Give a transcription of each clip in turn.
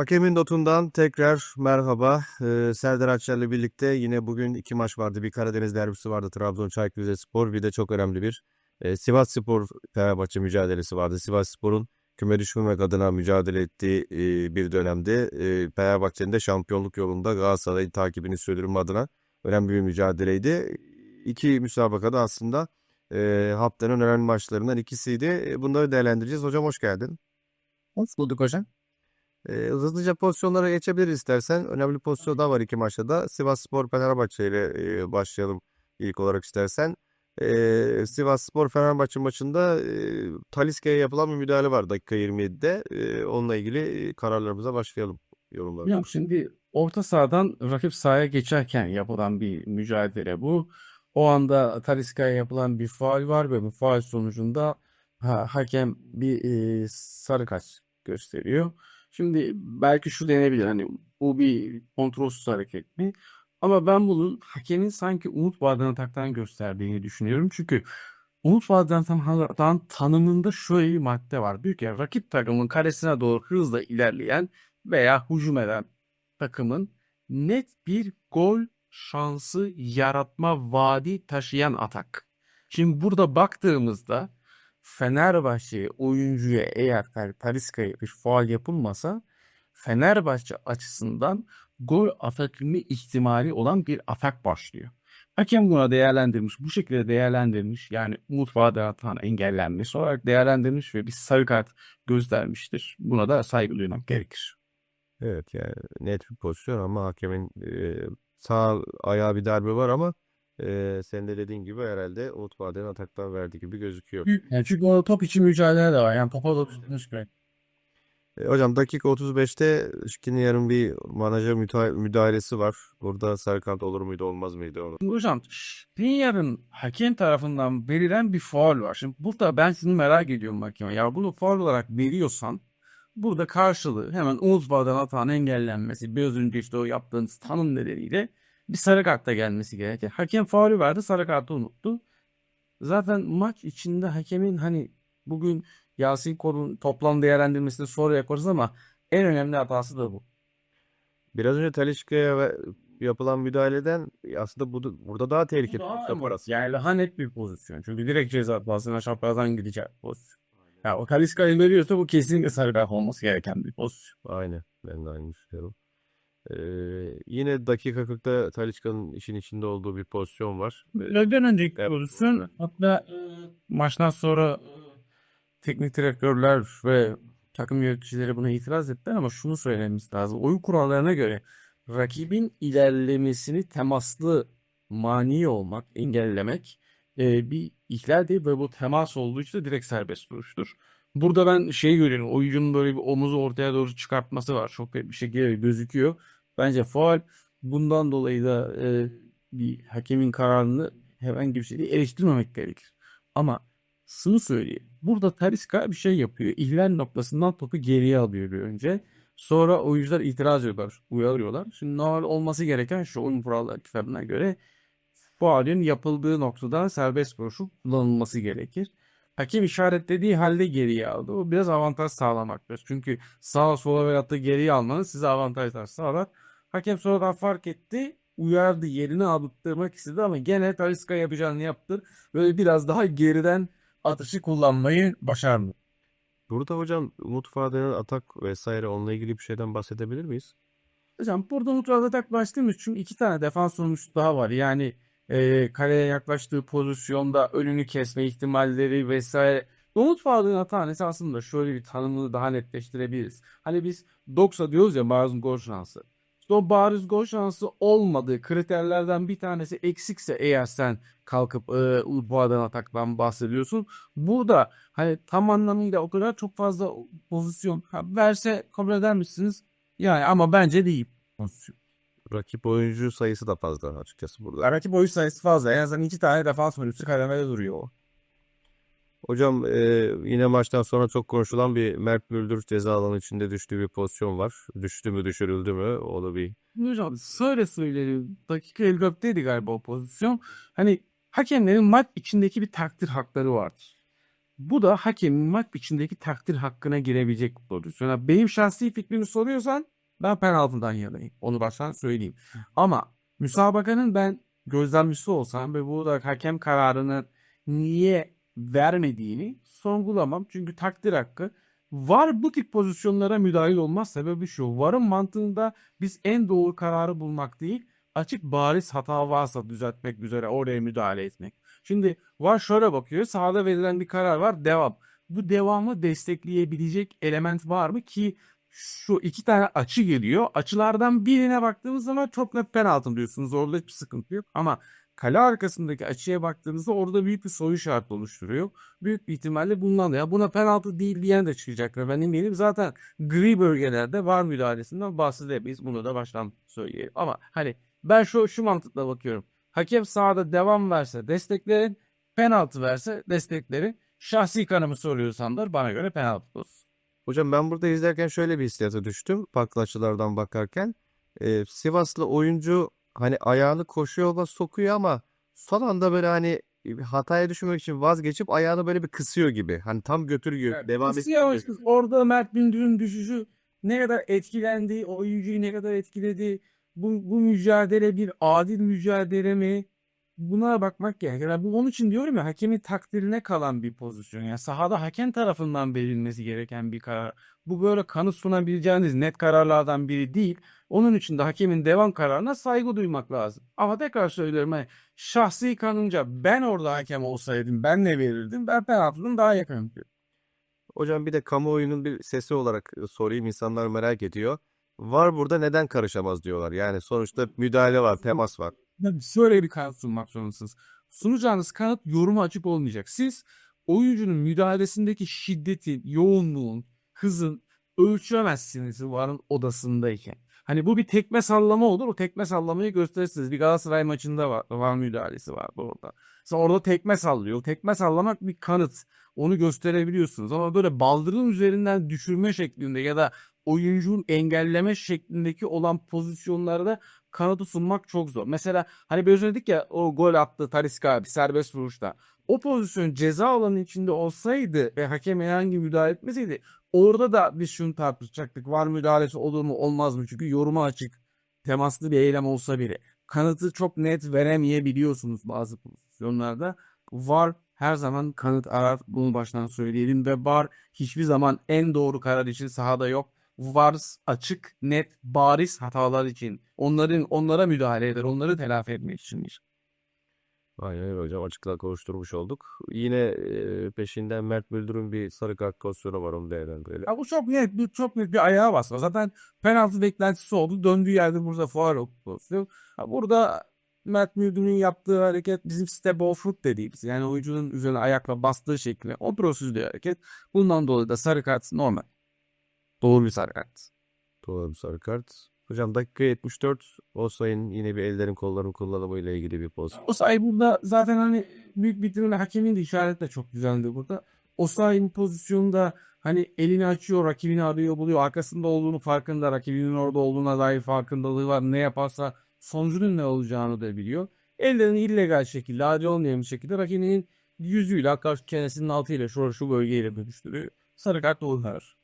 Hakemin notundan tekrar merhaba. Ee, Serdar Akçer'le birlikte yine bugün iki maç vardı. Bir Karadeniz derbisi vardı. Trabzon Çaykur Rizespor. Bir de çok önemli bir e, Sivas Spor Fenerbahçe mücadelesi vardı. Sivas Spor'un küme düşmemek adına mücadele ettiği e, bir dönemde e, Fenerbahçe'nin de şampiyonluk yolunda Galatasaray'ın takibini sürdürme adına önemli bir mücadeleydi. İki müsabakada aslında e, haftanın önemli maçlarından ikisiydi. E, Bunları değerlendireceğiz. Hocam hoş geldin. Hoş bulduk hocam. E, hızlıca pozisyonlara geçebiliriz istersen. Önemli pozisyon daha var iki maçta da. Sivasspor Fenerbahçe ile e, başlayalım ilk olarak istersen. E, Sivasspor Fenerbahçe maçında e, Talisca'ya yapılan bir müdahale var dakika 27'de. E, onunla ilgili kararlarımıza başlayalım yorumlara. Hocam şimdi orta sahadan rakip sahaya geçerken yapılan bir mücadele bu. O anda Talisca'ya yapılan bir faul var ve bu faul sonucunda ha, hakem bir e, sarı kart gösteriyor. Şimdi belki şu denebilir hani bu bir kontrolsüz hareket mi? Ama ben bunun hakemin sanki Umut Atak'tan gösterdiğini düşünüyorum. Çünkü Umut Atak'tan tanımında şöyle bir madde var. Büyük ya rakip takımın kalesine doğru hızla ilerleyen veya hücum eden takımın net bir gol şansı yaratma vaadi taşıyan atak. Şimdi burada baktığımızda Fenerbahçe oyuncuya eğer Talisca'ya bir faul yapılmasa Fenerbahçe açısından gol atabilme ihtimali olan bir atak başlıyor. Hakem buna değerlendirmiş, bu şekilde değerlendirmiş. Yani Umut Vaden Atan engellenmesi olarak değerlendirmiş ve bir sarı kart göstermiştir. Buna da saygı duymak gerekir. Evet yani net bir pozisyon ama hakemin e, sağ ayağı bir darbe var ama e, senin de dediğin gibi herhalde Umut Vaden'in ataktan verdiği gibi gözüküyor. Yani çünkü o top için mücadele de var. Yani topa da tutmuş gerek. E, hocam dakika 35'te Skriniar'ın bir manajer müdahalesi var. Burada sarı kart olur muydu olmaz mıydı onu? Hocam Skriniar'ın hakem tarafından verilen bir faul var. Şimdi burada ben şunu merak ediyorum hakem. Ya bunu faul olarak veriyorsan burada karşılığı hemen Umut Vaden Atan engellenmesi biraz önce işte o yaptığınız tanım nedeniyle bir sarı kartta gelmesi gerekir. Hakem faulü verdi sarı kartı unuttu. Zaten maç içinde hakemin hani bugün Yasin Korun toplam değerlendirmesini sonra yaparız ama en önemli hatası da bu. Biraz önce Talisca'ya ve- yapılan müdahaleden aslında bu, burada daha tehlikeli. Daha Top arası. Yani daha net bir pozisyon. Çünkü direkt ceza sahasına çaprazdan gidecek pozisyon. Ya o Talisca'yı veriyorsa bu kesinlikle sarı olması gereken bir pozisyon. Aynen. Ben de aynı düşünüyorum. Yine dakika 40'ta Talisca'nın işin içinde olduğu bir pozisyon var. Öğleden önceki Evet. pozisyon hatta maçtan sonra teknik direktörler ve takım yöneticileri buna itiraz ettiler ama şunu söylememiz lazım. Oyun kurallarına göre rakibin ilerlemesini temaslı mani olmak, engellemek e, bir ihlal değil ve bu temas olduğu için de direkt serbest vuruştur. Burada ben şey görüyorum. Oyuncunun böyle bir omuzu ortaya doğru çıkartması var. Çok net bir şekilde gözüküyor. Bence faul. Bundan dolayı da e, bir hakemin kararını herhangi bir şekilde eleştirmemek gerekir. Ama şunu söyleyeyim. Burada Talisca bir şey yapıyor. İhlal noktasından topu geriye alıyor bir önce. Sonra oyuncular itiraz ediyorlar, uyarıyorlar. Şimdi normal olması gereken şu oyun kuralları kitabına göre faulün yapıldığı noktada serbest vuruşun kullanılması gerekir. Hakem işaretlediği halde geriye aldı. O biraz avantaj sağlamaktır. Çünkü sağa sola veyahut da geriye almanız size avantajlar sağlar. Hakem sonradan fark etti. Uyardı yerini aldırmak istedi ama gene Talisca yapacağını yaptı. Böyle biraz daha geriden atışı kullanmayı başardı. Burada hocam Umut Vaden'in atak vesaire onunla ilgili bir şeyden bahsedebilir miyiz? Hocam burada Umut atak başlamış çünkü iki tane defans oyuncusu daha var. Yani e, kaleye yaklaştığı pozisyonda önünü kesme ihtimalleri vesaire. Umut Vaden'in hata esasında şöyle bir tanımını daha netleştirebiliriz. Hani biz Doksa diyoruz ya bariz gol şansı. İşte o bariz gol şansı olmadığı kriterlerden bir tanesi eksikse eğer sen kalkıp e, Umut Vaden ataktan bahsediyorsun. Burada hani tam anlamıyla o kadar çok fazla pozisyon ha, verse kabul eder misiniz? Yani ama bence değil pozisyon. Rakip oyuncu sayısı da fazla açıkçası burada. Rakip oyuncu sayısı fazla. En azından iki tane defans oyuncusu kademede duruyor. Hocam e, yine maçtan sonra çok konuşulan bir Mert Müldür ceza alanı içinde düştüğü bir pozisyon var. Düştü mü düşürüldü mü? O da bir Hocam söyle söyleyelim. Dakika 54'teydi galiba o pozisyon. Hani hakemlerin maç içindeki bir takdir hakları vardır. Bu da hakemin maç içindeki takdir hakkına girebilecek bir pozisyon. Yani Benim şahsi fikrimi soruyorsan ben penaltıdan yanayım. Onu baştan söyleyeyim. Ama müsabakanın ben gözlemcisi olsam ve bu da hakem kararını niye vermediğini sorgulamam. Çünkü takdir hakkı. Var bu tip pozisyonlara müdahil olmaz sebebi şu. Varın mantığında biz en doğru kararı bulmak değil, açık bariz hata varsa düzeltmek üzere oraya müdahale etmek. Şimdi var şöyle bakıyor. Sahada verilen bir karar var. Devam. Bu devamı destekleyebilecek element var mı ki şu iki tane açı geliyor. Açılardan birine baktığımız zaman çok net penaltı diyorsunuz. Orada hiçbir sıkıntı yok. Ama kale arkasındaki açıya baktığınızda orada büyük bir soru işareti oluşturuyor. Büyük bir ihtimalle bundan da ya buna penaltı değil diyen de çıkacaktır. Ben eminim zaten gri bölgelerde var müdahalesinden bahsedemeyiz. Bunu da baştan söyleyelim. Ama hani ben şu şu mantıkla bakıyorum. Hakem sahada devam verse desteklerin, penaltı verse desteklerin. Şahsi kanımı soruyorsanlar bana göre penaltı olsun. Hocam ben burada izlerken şöyle bir hissiyata düştüm. Farklı açılardan bakarken. Ee, Sivaslı oyuncu hani ayağını koşu yola sokuyor ama son anda böyle hani hataya düşmemek için vazgeçip ayağını böyle bir kısıyor gibi. Hani tam götürüyor. Evet, devam yavaş kız? Orada Mert Bindür'ün düşüşü ne kadar etkilendi, oyuncuyu ne kadar etkiledi, bu, bu mücadele bir adil mücadele mi? Buna bakmak gerekir. Yani onun için diyorum ya hakemin takdirine kalan bir pozisyon. Yani sahada hakem tarafından verilmesi gereken bir karar. Bu böyle kanıt sunabileceğiniz net kararlardan biri değil. Onun için de hakemin devam kararına saygı duymak lazım. Ama tekrar söylüyorum hani şahsi kanınca ben orada hakem olsaydım ben ne verirdim? Ben penaltının daha yakınım. Hocam bir de kamuoyunun bir sesi olarak e, sorayım. İnsanlar merak ediyor. Var burada neden karışamaz diyorlar. Yani sonuçta müdahale var, temas var. Şöyle bir kanıt sunmak zorundasınız. Sunacağınız kanıt yoruma açık olmayacak. Siz oyuncunun müdahalesindeki şiddetin, yoğunluğun, hızın ölçemezsiniz varın odasındayken. Hani bu bir tekme sallama olur. O tekme sallamayı gösterirsiniz. Bir Galatasaray maçında var, var müdahalesi var orada. Orada tekme sallıyor. Tekme sallamak bir kanıt. Onu gösterebiliyorsunuz. Ama böyle baldırın üzerinden düşürme şeklinde ya da oyuncunun engelleme şeklindeki olan pozisyonlarda kanıtı sunmak çok zor. Mesela hani biraz dedik ya o gol attı Talisca abi serbest vuruşta. O pozisyon ceza alanı içinde olsaydı ve hakem herhangi müdahale etmeseydi orada da biz şunu tartışacaktık. Var müdahalesi olur mu olmaz mı? Çünkü yoruma açık temaslı bir eylem olsa bile kanıtı çok net veremeyebiliyorsunuz bazı pozisyonlarda. Var her zaman kanıt arar. Bunu baştan söyleyelim ve var hiçbir zaman en doğru karar için sahada yok. Var açık, net, bariz hatalar için. Onların onlara müdahale eder, onları telafi etmek içindir. Aynen öyle hocam. Açıklığa kavuşturmuş olduk. Yine e, peşinden Mert Müldür'ün bir sarı kart pozisyonu var onu değerlendirelim. Ya bu çok net, bir çok net bir ayağa basma. Zaten penaltı beklentisi oldu. Döndüğü yerde burada faul oldu. Ha, burada Mert Müldür'ün yaptığı hareket bizim step of foot dediğimiz. Yani oyuncunun üzerine ayakla bastığı şekli. O pürüzsüz bir hareket. Bundan dolayı da sarı kart normal. Doğru bir sarı kart. Doğru bir sarı kart. Hocam dakika 74. Osayi'nin yine bir ellerin kolların kullanımı ile ilgili bir pozisyon. O sayı burada zaten hani büyük bir ihtimalle hakemin de işareti de çok güzeldi burada. O sayının pozisyonunda hani elini açıyor, rakibini arıyor, buluyor. Arkasında olduğunu farkında, rakibinin orada olduğuna dair farkındalığı var. Ne yaparsa sonucunun ne olacağını da biliyor. Ellerini illegal şekilde, adil olmayan bir şekilde rakibinin yüzüyle, hatta çenesinin altıyla, şu, şu bölgeyle dönüştürüyor. Sarı kart karar.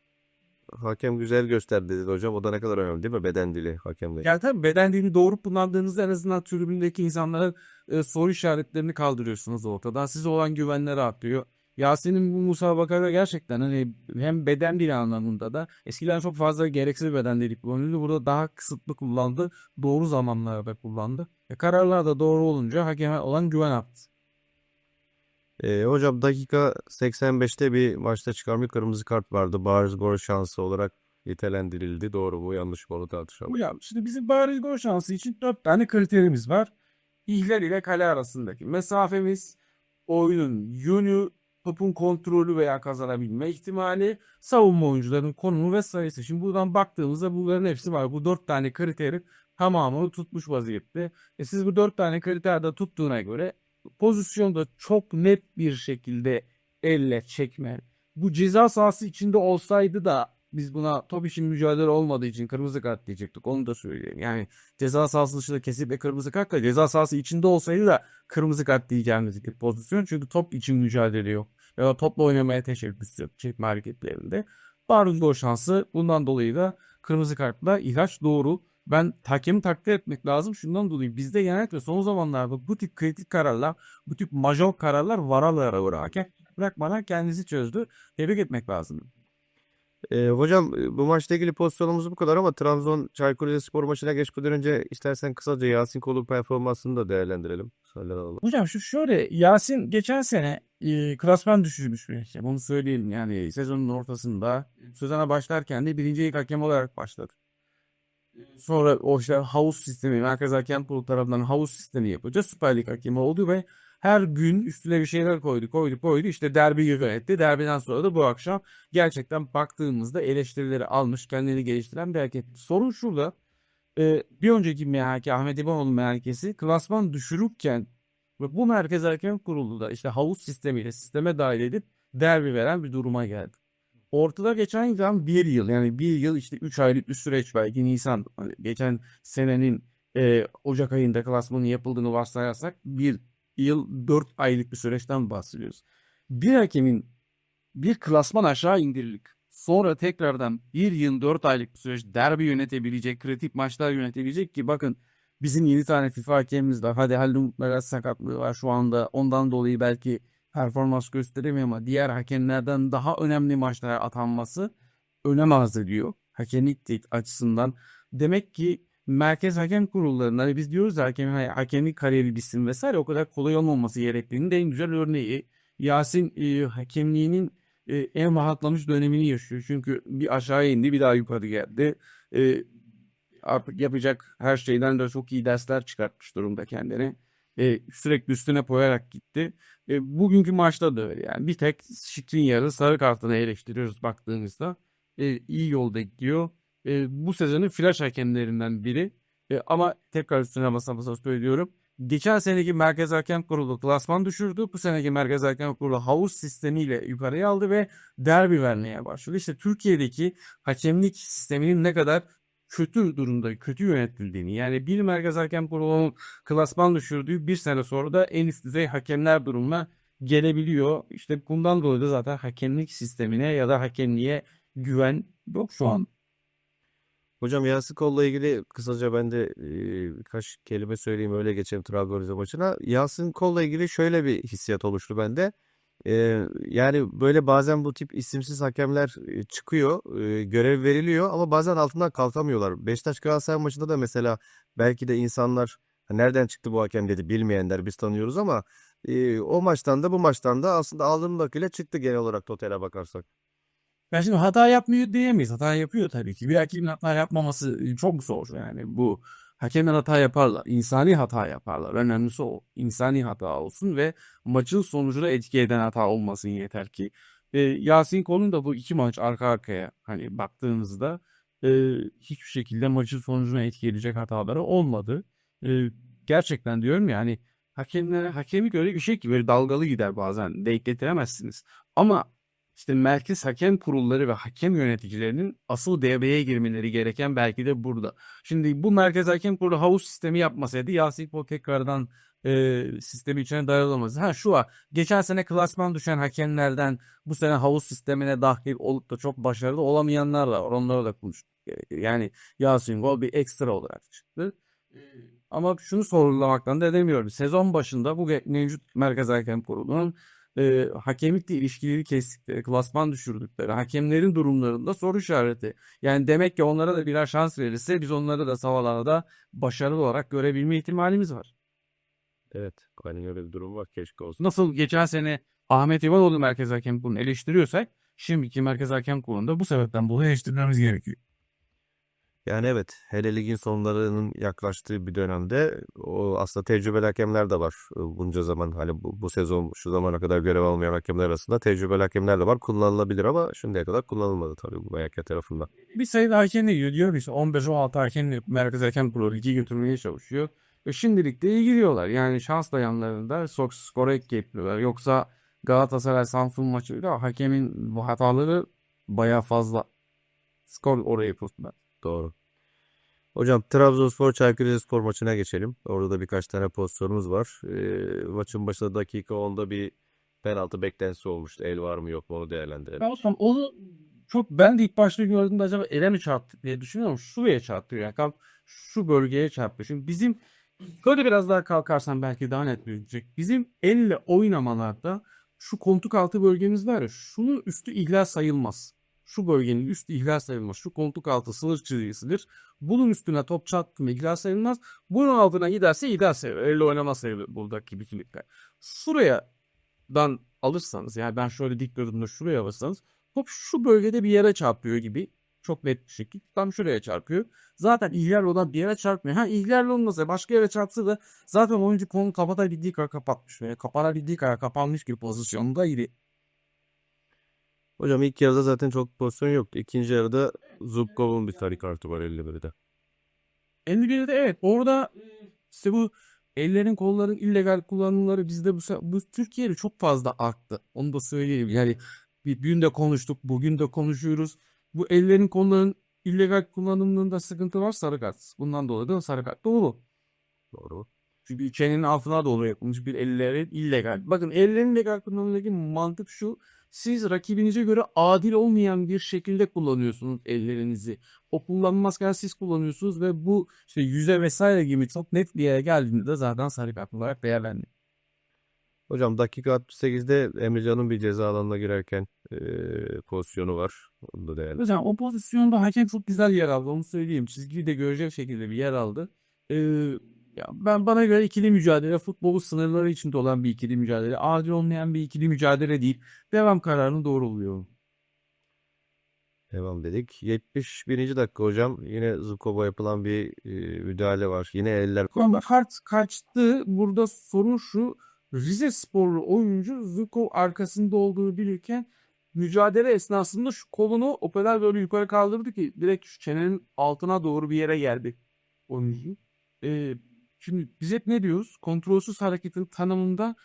Hakem güzel gösterdi dedi hocam. O da ne kadar önemli değil mi? Beden dili hakemde. Yani tabii beden dilini doğru kullandığınızda en azından tribündeki insanların e, soru işaretlerini kaldırıyorsunuz ortadan. Size olan güvenleri artıyor. Yasin'in bu musabakada gerçekten hani hem beden dili anlamında da eskiden çok fazla gereksiz beden dili kullanıyordu. Burada daha kısıtlı kullandı. Doğru zamanlarda kullandı. E, kararlar da doğru olunca hakeme olan güven arttı. Ee, hocam dakika 85'te bir maçta çıkan bir kırmızı kart vardı. Bariz gol şansı olarak nitelendirildi. Doğru mu yanlış mı onu tartışalım. Ya şimdi bizim bariz gol şansı için dört tane kriterimiz var. İhlal ile kale arasındaki mesafemiz, oyunun yönü, topun kontrolü veya kazanabilme ihtimali, savunma oyuncularının konumu ve sayısı. Şimdi buradan baktığımızda bunların hepsi var. Bu dört tane kriteri tamamını tutmuş vaziyette. E siz bu dört tane kriterde tuttuğuna göre pozisyonda çok net bir şekilde elle çekme. Bu ceza sahası içinde olsaydı da biz buna top için mücadele olmadığı için kırmızı kart diyecektik. Onu da söyleyeyim. Yani ceza sahası dışında kesip ve kırmızı kartla ceza sahası içinde olsaydı da kırmızı kart diyeceğimiz bir pozisyon. Çünkü top için mücadele yok. Ya topla oynamaya teşebbüs çekme hareketlerinde bariz gol şansı. Bundan dolayı da kırmızı kartla ihraç doğru. Ben hakemi takdir etmek lazım. Şundan dolayı bizde genellikle son zamanlarda bu tip kritik kararlar, bu tip major kararlar varalara uğrarken bırakmadan kendisi çözdü. Tebrik etmek lazım. Ee, hocam e, bu maçla ilgili pozisyonumuz bu kadar ama Trabzon Çaykur Rizespor maçına geçmeden önce istersen kısaca Yasin Kol'un performansını da değerlendirelim. Alalım. Hocam şu şöyle Yasin geçen sene e, klasman düşürmüş bir hakem. Onu söyleyelim yani sezonun ortasında sezona başlarken de birinci ilk hakem olarak başladı. Sonra o işte havuz sistemi, Merkez Hakem Kurulu tarafından havuz sistemi yapınca Süper Lig hakemi oldu ve her gün üstüne bir şeyler koydu, koydu, koydu. İşte derbi yönetti. Derbiden sonra da bu akşam gerçekten baktığımızda eleştirileri almış, kendini geliştiren bir hareket. Sorun şurada. e, bir önceki MHK, Ahmet İmamoğlu MHK'si klasman düşürürken ve bu Merkez Hakem Kurulu da işte havuz sistemiyle sisteme dahil edip derbi veren bir duruma geldi. Ortada geçen yıl bir yıl yani bir yıl işte 3 aylık bir süreç belki Nisan hani geçen senenin e, Ocak ayında klasmanın yapıldığını varsayarsak bir yıl 4 aylık bir süreçten bahsediyoruz. Bir hakemin bir klasman aşağı indirilip sonra tekrardan bir yıl 4 aylık bir süreç derbi yönetebilecek, kritik maçlar yönetebilecek ki bakın bizim 7 tane FIFA hakemimiz var. Hadi Halil Meral sakatlığı var şu anda. Ondan dolayı belki performans gösteremiyor ama diğer hakemlerden daha önemli maçlara atanması önem arz ediyor. Hakemlik açısından. Demek ki merkez hakem kurullarında hani biz diyoruz ya hakem, hakemlik kariyeri bitsin vesaire o kadar kolay olmaması gerektiğini de en güzel örneği. Yasin e, hakemliğinin e, en rahatlamış dönemini yaşıyor. Çünkü bir aşağı indi bir daha yukarı geldi. E, artık yapacak her şeyden de çok iyi dersler çıkartmış durumda kendine. E, sürekli üstüne koyarak gitti. E, bugünkü maçta da öyle yani. Bir tek Skriniar'ın sarı kartını eleştiriyoruz baktığımızda. E, iyi yolda gidiyor. E, bu sezonun flash hakemlerinden biri. E, ama tekrar üstüne basa basa söylüyorum. Geçen seneki Merkez Hakem Kurulu klasman düşürdü. Bu seneki Merkez Hakem Kurulu havuz sistemiyle yukarıya aldı ve derbi vermeye başladı. İşte Türkiye'deki hakemlik sisteminin ne kadar kötü durumda, kötü yönetildiğini yani bir Merkez Hakem Kurulu'nun klasman düşürdüğü bir sene sonra da en üst düzey hakemler durumuna gelebiliyor. İşte bundan dolayı da zaten hakemlik sistemine ya da hakemliğe güven yok şu an. Hocam Yasin Kol'la ilgili kısaca ben de birkaç kelime söyleyeyim öyle geçelim Trabzon Rize maçına. Yasin Kol'la ilgili şöyle bir hissiyat oluştu bende. Yani böyle bazen bu tip isimsiz hakemler çıkıyor, görev veriliyor ama bazen altından kalkamıyorlar. Beşiktaş Galatasaray maçında da mesela belki de insanlar "Ha, nereden çıktı bu hakem dedi bilmeyenler biz tanıyoruz ama o maçtan da bu maçtan da aslında aldığım akıyla çıktı genel olarak totale bakarsak. Ben şimdi hata yapmıyor diyemeyiz. Hata yapıyor tabii ki. Bir hakemin hata yapmaması çok zor yani. Bu hakemler hata yaparlar. İnsani hata yaparlar. Önemlisi o. İnsani hata olsun ve maçın sonucuna etki eden hata olmasın yeter ki. E, Yasin Kol'un da bu iki maç arka arkaya hani baktığınızda e, hiçbir şekilde maçın sonucuna etki edecek hataları olmadı. E, gerçekten diyorum yani hakemlere hakemlik öyle bir şey ki böyle dalgalı gider bazen. Denk getiremezsiniz. Ama işte merkez hakem kurulları ve hakem yöneticilerinin asıl devreye girmeleri gereken belki de burada. Şimdi bu merkez hakem kurulu havuz sistemi yapmasaydı Yasin Kol tekrardan e, sistemi içine dayanılamaz. Ha şu var. Geçen sene klasman düşen hakemlerden bu sene havuz sistemine dahil olup da çok başarılı olamayanlar da var. Onlara da konuştuk. Yani Yasin Gol bir ekstra olarak çıktı. Ama şunu sorulamaktan da edemiyorum. Sezon başında bu mevcut merkez hakem kurulunun e, hakemlikle ilişkileri kestikleri, klasman düşürdükleri, hakemlerin durumlarında soru işareti. Yani demek ki onlara da birer şans verirse biz onları da savalarda başarılı olarak görebilme ihtimalimiz var. Evet, aynen öyle bir durum var. Keşke olsun. Nasıl geçen sene Ahmet İvanoğlu Merkez Hakem Kurulu'nu eleştiriyorsak şimdiki Merkez Hakem Kurulu'nda bu sebepten dolayı eleştirmemiz gerekiyor. Yani evet, hele ligin sonlarının yaklaştığı bir dönemde o aslında tecrübeli hakemler de var. E, Bunca zaman hani bu, bu sezon şu zamana kadar görev almayan hakemler arasında tecrübeli hakemler de var. Kullanılabilir ama şimdiye kadar kullanılmadı tabii bu MHK tarafından. Bir sayıda hakem de gidiyor. Diyor işte 15-16 hakem Merkez Hakem Kurulu ligi götürmeye çalışıyor. Ve şimdilik de iyi gidiyorlar. Yani şans dayanlarında sok skora ek yapıyorlar. Yoksa Galatasaray Samsun maçıyla hakemin bu hataları baya fazla. Skor oraya yapıyorlar. Doğru. Hocam Trabzonspor Çaykur Rizespor maçına geçelim. Orada da birkaç tane pozisyonumuz var. E, maçın başında dakika 10'da bir penaltı beklentisi olmuştu. El var mı yok mu onu değerlendirelim. Ben Osman onu çok ben de ilk başta gördüğümde acaba ele mi çarptı diye düşünüyorum. Şuraya çarptı yani. Tam şu bölgeye çarptı. Şimdi bizim böyle biraz daha kalkarsan belki daha net gözükecek. Bizim elle oynamalarda şu koltuk altı bölgemiz var ya şunun üstü ihlal sayılmaz. Şu bölgenin üstü ihlal sayılmaz. Şu koltuk altı sınır çizgisidir. Bunun üstüne top çarptı mı ihlal sayılmaz. Bunun altına giderse ihlal sayılır. Elle oynama sayılır buradaki bütünlükler. Şuradan alırsanız yani ben şöyle dik durumda şuraya alırsanız top şu bölgede bir yere çarpıyor gibi çok net bir şekilde tam şuraya çarpıyor. Zaten ihlal olan bir yere çarpmıyor. Ha ihlal olmasa başka yere çarpsa da zaten oyuncu kolunu kapatabildiği kadar kapatmış veya kapanabildiği kadar kapanmış bir pozisyonda idi. Hocam ilk yarıda zaten çok pozisyon yoktu. İkinci yarıda Zubkov'un bir sarı kartı var 51'de. 51'de evet orada işte bu ellerin kolların illegal kullanımları bizde bu, bu Türkiye'de çok fazla arttı. Onu da söyleyeyim. Yani bir dün de konuştuk, bugün de konuşuyoruz. Bu ellerin kolların illegal kullanımında sıkıntı var sarı kart. Bundan dolayı da sarı kart doğru. Doğru. Çünkü çenenin altına doğru yapılmış bir ellerin illegal. Bakın ellerin illegal kullanımındaki mantık şu. Siz rakibinize göre adil olmayan bir şekilde kullanıyorsunuz ellerinizi. O kullanmazken siz kullanıyorsunuz ve bu işte yüze vesaire gibi çok net bir yere geldiğinde de zaten sarı kart olarak değerlendiriyor. Hocam dakika 68'de Emrecan'ın bir ceza alanına girerken eee, pozisyonu var. Onu da. Hocam o pozisyonda hakem çok güzel yer aldı onu söyleyeyim. Çizgiyi de görecek şekilde bir yer aldı. Ee, ya ben bana göre ikili mücadele futbolu sınırları içinde olan bir ikili mücadele. Adil olmayan bir ikili mücadele değil. Devam kararını doğru buluyorum. Devam dedik. 71. dakika hocam. Yine Zubkov'a yapılan bir eee, müdahale var. Yine eller Ama kart kaçtı. Burada sorun şu. Rize sporlu oyuncu Zuko arkasında olduğunu bilirken mücadele esnasında şu kolunu o kadar böyle yukarı kaldırdı ki direkt şu çenenin altına doğru bir yere geldi oyuncu. Ee, şimdi biz hep ne diyoruz? Kontrolsüz hareketin tanımında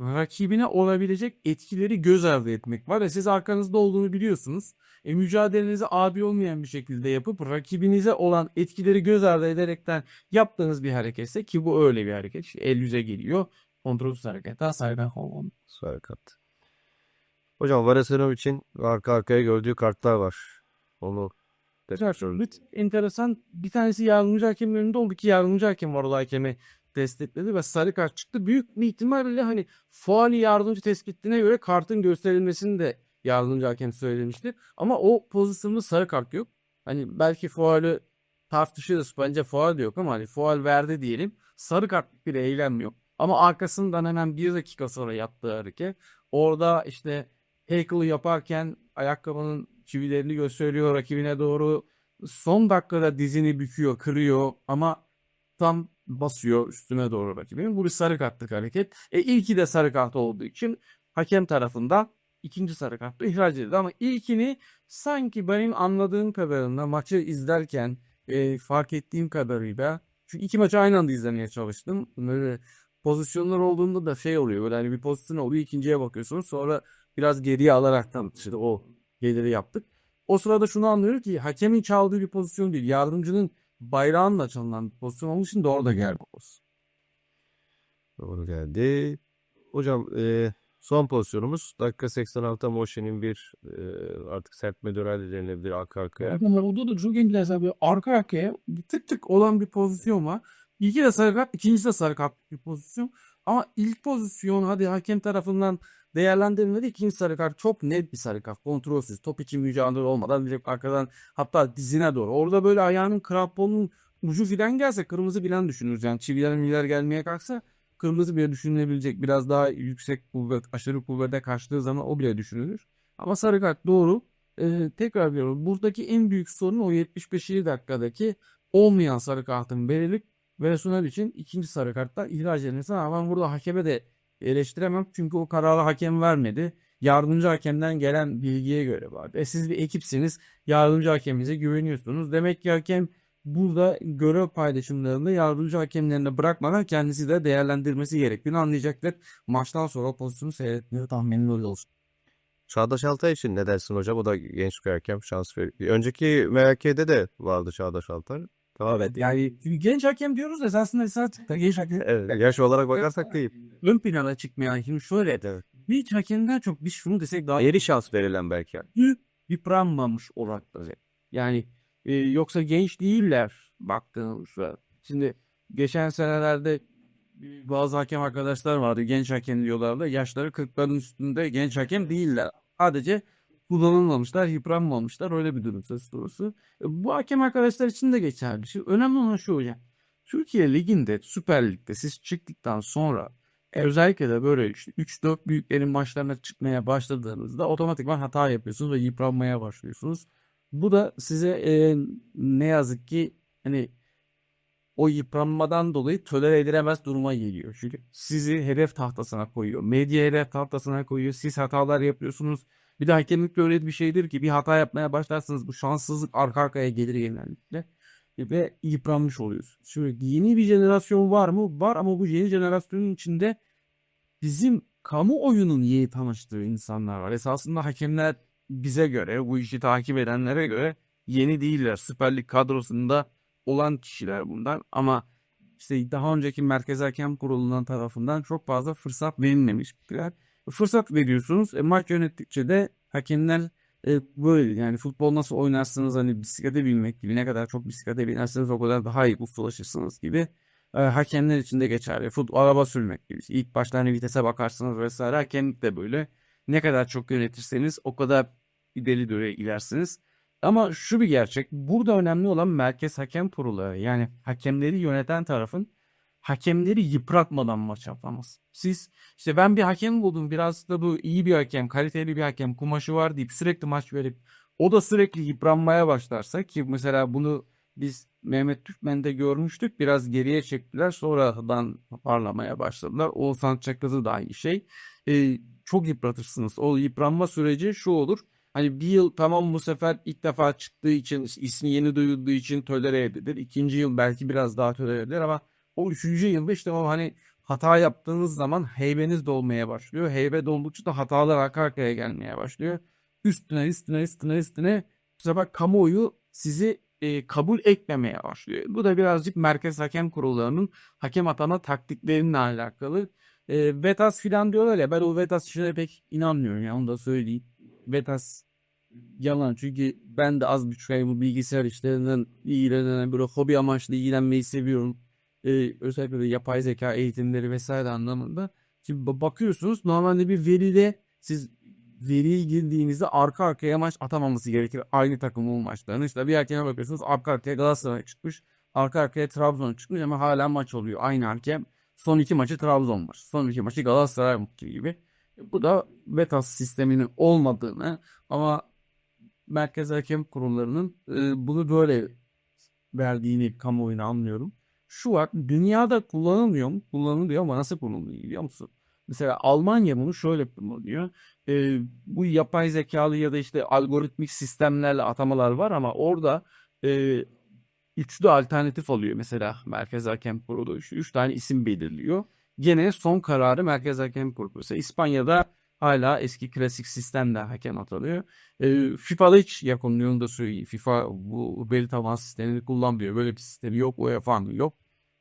rakibine olabilecek etkileri göz ardı etmek var. ve siz arkanızda olduğunu biliyorsunuz. E, mücadelenizi adil olmayan bir şekilde yapıp rakibinize olan etkileri göz ardı ederekten yaptığınız bir hareketse ki bu öyle bir hareket. İşte el yüze geliyor. Kontrolsüz hareket. Daha saygın sarı kart. Hocam Varasenov için arka arkaya gördüğü kartlar var. Onu Lüt enteresan. Bir tanesi yardımcı hakemin önünde oldu ki yardımcı hakem var olay hakemi destekledi ve sarı kart çıktı. Büyük bir ihtimalle hani faali yardımcı tespitine göre kartın gösterilmesini de yardımcı hakem söylemişti. Ama o pozisyonda sarı kart yok. Hani belki faali tartışırız. Bence faal de yok ama hani faal verdi diyelim. Sarı kart bir eylem yok. Ama arkasından hemen bir dakika sonra yaptığı hareket. Orada işte tackle yaparken ayakkabının çivilerini gösteriyor rakibine doğru. Son dakikada dizini büküyor, kırıyor ama tam basıyor üstüne doğru rakibinin. Bu bir sarı kartlık hareket. E ilki de sarı kart olduğu için hakem tarafından ikinci sarı kartla ihraç edildi. Ama ilkini sanki benim anladığım kadarıyla maçı izlerken e, fark ettiğim kadarıyla çünkü iki maçı aynı anda izlemeye çalıştım. Böyle pozisyonlar olduğunda da şey oluyor. Böyle hani bir pozisyon oluyor ikinciye bakıyorsunuz. Sonra biraz geriye alaraktan işte o geliri yaptık. O sırada şunu anlıyorum ki hakemin çaldığı bir pozisyon değil. Yardımcının bayrağınla çalınan bir pozisyon olduğu için de orada geldi o pozisyon. Doğru geldi. Hocam eee, son pozisyonumuz dakika 86'da Moşe'nin bir eee, artık serpme dönel denilebilir arka arkaya. Ama orada da çok enteresan bir arka arkaya bir tık tık olan bir pozisyon var. İlki de sarı kart, ikincisi de sarı kart bir pozisyon. Ama ilk pozisyon hadi hakem tarafından değerlendirilmedi. İkinci sarı kart çok net bir sarı kart. Kontrolsüz. Top için mücadele olmadan direkt arkadan hatta dizine doğru. Orada böyle ayağının kramponun ucu filan gelse kırmızı filan düşünürüz. Yani çiviler miler gelmeye kalksa kırmızı bile düşünülebilecek. Biraz daha yüksek kuvvet, aşırı kuvvete kaçtığı zaman o bile düşünülür. Ama sarı kart doğru. Ee, tekrar diyorum. Buradaki en büyük sorun o 75. dakikadaki olmayan sarı kartın verilip Venezuela için ikinci sarı kartla ihraç edilmesi. Ama ben burada hakeme de eleştiremem. Çünkü o kararı hakem vermedi. Yardımcı hakemden gelen bilgiye göre vardı. E siz bir ekipsiniz. Yardımcı hakeminize güveniyorsunuz. Demek ki hakem burada görev paylaşımlarında yardımcı hakemlerine bırakmadan kendisi de değerlendirmesi gerektiğini anlayacaklar. Maçtan sonra pozisyonu seyretmeye tahminli olsun. Çağdaş Altay için ne dersin hocam? O da genç bir hakem şans veriyor. Önceki MHK'de de vardı Çağdaş Altay. Evet yani genç hakem diyoruz da esasında esasında genç hakem Evet, yaş olarak bakarsak değil. ön plana çıkmayan şimdi şöyle Evet. Hiç hakemden çok biz şunu desek daha Yeri şans verilen belki. yıpranmamış orakları. Yani e, yoksa genç değiller baktığımızda. Şimdi geçen senelerde bazı hakem arkadaşlar vardı. Genç hakem diyorlardı. Yaşları 40'ların üstünde genç hakem değiller. Sadece kullanılmamışlar, yıpranmamışlar. Öyle bir durum söz konusu. E, Bu hakem arkadaşlar için de geçerli. Şimdi önemli olan şu hocam. Türkiye Ligi'nde, Süper Lig'de siz çıktıktan sonra e, özellikle de böyle işte 3-4 büyüklerin maçlarına çıkmaya başladığınızda otomatikman hata yapıyorsunuz ve yıpranmaya başlıyorsunuz. Bu da size e, ne yazık ki hani o yıpranmadan dolayı tolere edilemez duruma geliyor. Çünkü sizi hedef tahtasına koyuyor. Medya hedef tahtasına koyuyor. Siz hatalar yapıyorsunuz. Bir de hakemlik öyle bir şeydir ki bir hata yapmaya başlarsanız bu şanssızlık arka arkaya gelir genellikle. Ve yıpranmış oluyorsunuz. Şimdi yeni bir jenerasyon var mı? Var ama bu yeni jenerasyonun içinde bizim kamuoyunun iyi tanıştığı insanlar var. Esasında hakemler bize göre, bu işi takip edenlere göre yeni değiller. Süper Lig kadrosunda olan kişiler bunlar ama işte daha önceki Merkez Hakem Kurulu'ndan tarafından çok fazla fırsat verilmemişler. Fırsat veriyorsunuz. E, maç yönettikçe de hakemler e, böyle yani futbol nasıl oynarsınız hani bisiklete binmek gibi ne kadar çok bisiklete binerseniz o kadar daha iyi ustalaşırsınız gibi e, hakemler için de geçerli. Futbol araba sürmek gibi. İlk başta hani vitese bakarsınız vesaire. Hakemlik de böyle. Ne kadar çok yönetirseniz o kadar ileri doğru ilersiniz. Ama şu bir gerçek. Burada önemli olan merkez hakem kurulu. Yani hakemleri yöneten tarafın hakemleri yıpratmadan maç yapması. Siz işte ben bir hakem buldum. Biraz da bu iyi bir hakem, kaliteli bir hakem, kumaşı var deyip sürekli maç verip o da sürekli yıpranmaya başlarsa ki mesela bunu biz Mehmet Türkmen'de görmüştük. Biraz geriye çektiler. Sonradan parlamaya başladılar. Oğuzhan Çakır'ı da aynı şey. Ee, çok yıpratırsınız. O yıpranma süreci şu olur. Hani bir yıl tamam bu sefer ilk defa çıktığı için ismi yeni duyulduğu için tolere edilir. İkinci yıl belki biraz daha tolere edilir ama o üçüncü yılda işte o hani hata yaptığınız zaman heybeniz dolmaya başlıyor. Heybe doldukça da hatalar arka arkaya gelmeye başlıyor. Üstüne üstüne üstüne üstüne bu sefer kamuoyu sizi e, kabul etmemeye başlıyor. Bu da birazcık merkez hakem kurullarının hakem atama taktiklerinle alakalı. E, Vetas filan diyorlar ya ben o Vetas işine pek inanmıyorum ya onu da söyleyeyim. Vetas yalan çünkü ben de az buçuk ay bu bilgisayar işlerinden ilgilenen böyle hobi amaçlı ilgilenmeyi seviyorum. E, özellikle de yapay zeka eğitimleri vesaire anlamında. Şimdi ba- bakıyorsunuz normalde bir veride siz veriyi girdiğinizde arka arkaya maç atamaması gerekir. Aynı takımın maçlarını. İşte bir hakeme bakıyorsunuz arka arkaya Galatasaray çıkmış. Arka arkaya Trabzon çıkmış ama hala maç oluyor. Aynı hakem son iki maçı Trabzon maçı. Son iki maçı Galatasaray maçı gibi. Bu da Vetas sisteminin olmadığını ama merkez hakem kurullarının e, bunu böyle verdiğini kamuoyuna anlıyorum. Şu var dünyada kullanılmıyor mu? Kullanılıyor ama nasıl kullanılıyor biliyor musun? Mesela Almanya bunu şöyle kullanıyor. E, bu yapay zekalı ya da işte algoritmik sistemlerle atamalar var ama orada e, üçlü alternatif alıyor mesela Merkez Hakem Kurulu. Üç, üç tane isim belirliyor. Gene son kararı Merkez Hakem Kurulu. Mesela İspanya'da hala eski klasik sistemle hakem atanıyor. E, FIFA'da hiç onu da söyleyeyim. FIFA bu veri taban sistemini kullanmıyor. Böyle bir sistemi yok. UEFA'nın yok.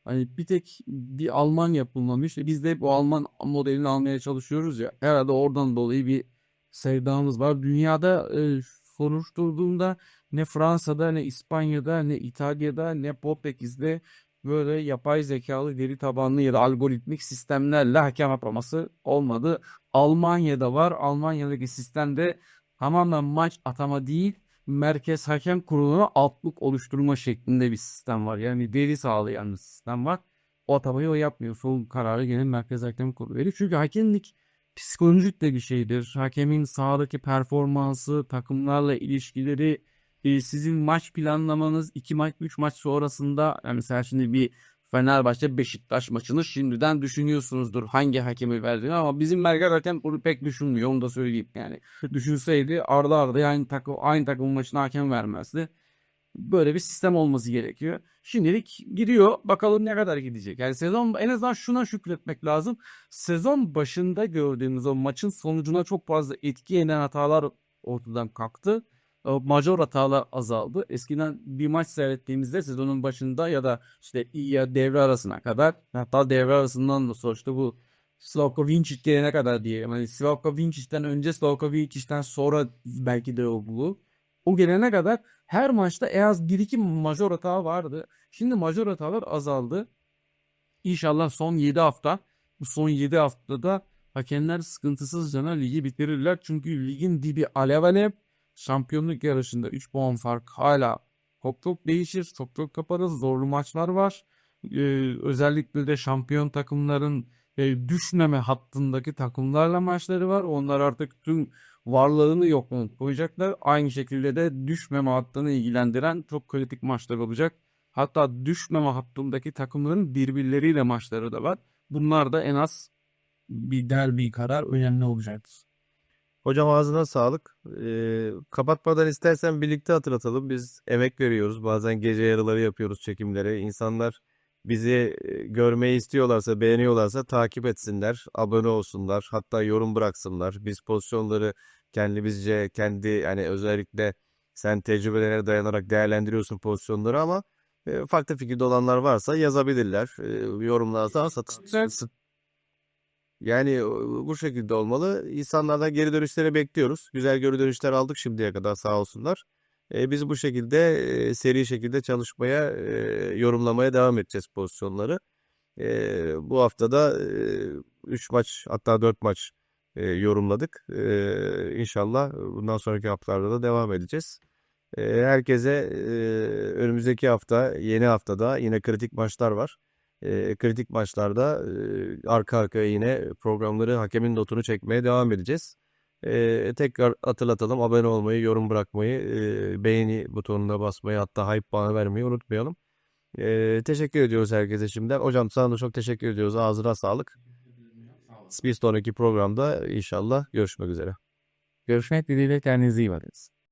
Hani bir tek bir Almanya kullanmış. Biz de o Alman modelini almaya çalışıyoruz ya. Herhalde oradan dolayı bir sevdamız var. Dünyada e, soruşturduğumda ne Fransa'da ne İspanya'da ne İtalya'da ne Portekiz'de böyle yapay zekalı veri tabanlı ya da algoritmik sistemlerle hakem ataması olmadı. Almanya'da var. Almanya'daki sistemde tamamen maç atama değil merkez hakem kuruluna altlık oluşturma şeklinde bir sistem var. Yani veri sağlayan bir sistem var. O atamayı o yapmıyor. Son kararı gene merkez hakem kurulu veriyor. Çünkü hakemlik psikolojik de bir şeydir. Hakemin sahadaki performansı, takımlarla ilişkileri, e, sizin maç planlamanız, iki maç, üç maç sonrasında yani mesela şimdi bir Fenerbahçe Beşiktaş maçını şimdiden düşünüyorsunuzdur hangi hakemi verdiğini ama bizim merkez hakem bunu pek düşünmüyor onu da söyleyeyim yani. Düşünseydi arda arda aynı takım aynı takımın maçına hakem vermezdi. Böyle bir sistem olması gerekiyor. Şimdilik gidiyor. Bakalım ne kadar gidecek. Yani sezon en azından şuna şükretmek lazım. Sezon başında gördüğümüz o maçın sonucuna çok fazla etki eden hatalar ortadan kalktı. O Major hatalar azaldı. Eskiden bir maç seyrettiğimizde sezonun başında ya da işte ya devre arasına kadar hatta devre arasından da işte bu Slavko Vincic gelene kadar diyelim. Hani Slavko Vincic'ten önce Slavko Vincic'ten sonra belki de o bu. O gelene kadar her maçta en az 1-2 majör hata vardı. Şimdi majör hatalar azaldı. İnşallah son 7 hafta bu son 7 haftada hakemler sıkıntısızca ligi bitirirler. Çünkü ligin dibi alev alev. Şampiyonluk yarışında 3 puan fark hala çok çok değişir. Çok çok kaparız. Zorlu maçlar var. Ee, özellikle de şampiyon takımların e, düşmeme hattındaki takımlarla maçları var. Onlar artık tüm varlığını yokluğunu koyacaklar. Aynı şekilde de düşmeme hattını ilgilendiren çok kritik maçlar olacak. Hatta düşmeme hattındaki takımların birbirleriyle maçları da var. Bunlar da en az bir derbi kadar önemli olacaktır. Hocam ağzına sağlık. Ee, kapatmadan istersen birlikte hatırlatalım. Biz emek veriyoruz. Bazen gece yarıları yapıyoruz çekimleri. İnsanlar bizi görmeyi istiyorlarsa, beğeniyorlarsa takip etsinler, abone olsunlar, hatta yorum bıraksınlar. Biz pozisyonları kendimizce, kendi yani özellikle sen tecrübelerine dayanarak değerlendiriyorsun pozisyonları ama farklı fikirde olanlar varsa yazabilirler. Yorumlarsa satın. Yani bu şekilde olmalı. İnsanlardan geri dönüşleri bekliyoruz. Güzel geri dönüşler aldık şimdiye kadar sağ olsunlar. E, biz bu şekilde e, seri şekilde çalışmaya, e, yorumlamaya devam edeceğiz pozisyonları. E, bu haftada 3 maç hatta 4 maç e, yorumladık. E, inşallah bundan sonraki haftalarda da devam edeceğiz. E, herkese e, önümüzdeki hafta, yeni haftada yine kritik maçlar var. E, kritik maçlarda e, arka arkaya yine programları hakemin notunu çekmeye devam edeceğiz. E, tekrar hatırlatalım. Abone olmayı, yorum bırakmayı, e, beğeni butonuna basmayı hatta hype puanı vermeyi unutmayalım. E, teşekkür ediyoruz herkese şimdiden. Hocam sana da çok teşekkür ediyoruz. Ağzına sağlık. Bir sonraki programda inşallah görüşmek üzere. Görüşmek dileğiyle kendinize iyi bakın.